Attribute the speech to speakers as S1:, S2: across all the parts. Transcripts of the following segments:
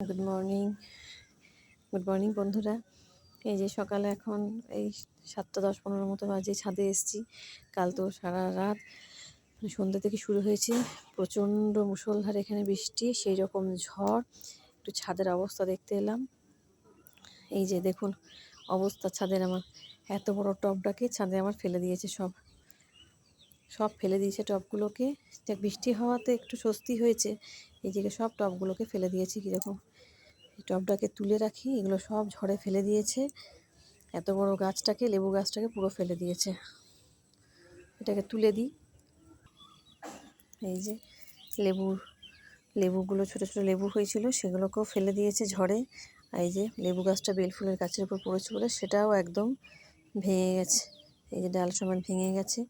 S1: Good morning good morning বন্ধুরা। এই যে সকালে এখন এই সাতটা দশ পনেরো মতো বাজে ছাদে এসেছি। কাল তো সারা রাত মানে সন্ধ্যা থেকে শুরু হয়েছে। প্রচণ্ড মুষলধার এখানে বৃষ্টি, সেই রকম ঝড়। একটু ছাদের অবস্থা দেখতে এলাম। এই যে দেখুন, অবস্থা ছাদের আমার। এত বড় টবটাকে ছাদে আমার ফেলে দিয়েছে সব। সব ফেলে দিয়েছে টবগুলোকে বৃষ্টি হওয়াতে একটু স্বস্তি হয়েছে। এই দিকে সব টবগুলোকে ফেলে দিয়েছে কীরকম। এই টবটাকে তুলে রাখি, এগুলো সব ঝড়ে ফেলে দিয়েছে। এত বড় গাছটাকে, লেবু গাছটাকে পুরো ফেলে দিয়েছে। এটাকে তুলে দিই। এই যে লেবুর লেবুগুলো, ছোটো ছোটো লেবু হয়েছিল, সেগুলোকেও ফেলে দিয়েছে ঝড়ে। এই যে লেবু গাছটা বেলফুলের গাছের উপর পড়েছে বলে সেটাও একদম ভেঙে গেছে। এই যে ডাল সমান ভেঙে গেছে।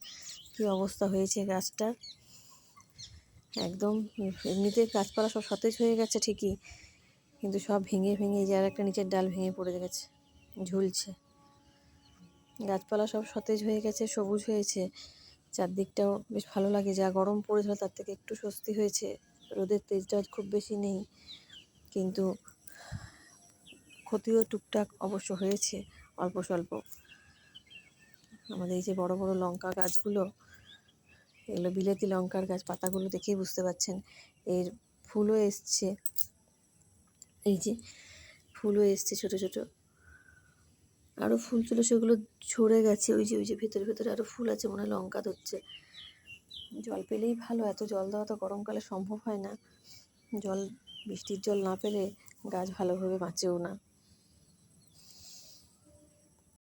S1: কী অবস্থা হয়েছে গাছটার? একদম এমনিতে গাছপালা সব সতেজ হয়ে গেছে ঠিকই। কিন্তু সব ভেঙে ভেঙে যে আর একটা নিচের ডাল ভেঙে পড়ে গেছে, ঝুলছে। গাছপালা সব সতেজ হয়ে গেছে, সবুজ হয়েছে। চারদিকটাও বেশ ভালো লাগে, যা গরম পড়েছিল তার থেকে একটু স্বস্তি হয়েছে। রোদের তেজটাও খুব বেশি নেই, কিন্তু ক্ষতিও টুকটাক অবশ্য হয়েছে, অল্প স্বল্প। আমাদের এই যে বড় বড় লঙ্কা গাছগুলো এগুলো বিলেতি লঙ্কার গাছ, পাতাগুলো দেখেই বুঝতে পারছেন, এর ফুলও এসছে। এই যে ফুলও এসছে ছোট ছোট। আরও ফুল ছিল, সেগুলো ঝরে গেছে। ওই যে ওই যে ভেতরে ভেতরে আরও ফুল আছে, মনে লঙ্কা ধরছে। জল পেলেই ভালো, এত জল দেওয়া তো গরমকালে সম্ভব হয় না। জল, বৃষ্টির জল না পেলে গাছ ভালোভাবে বাঁচেও না।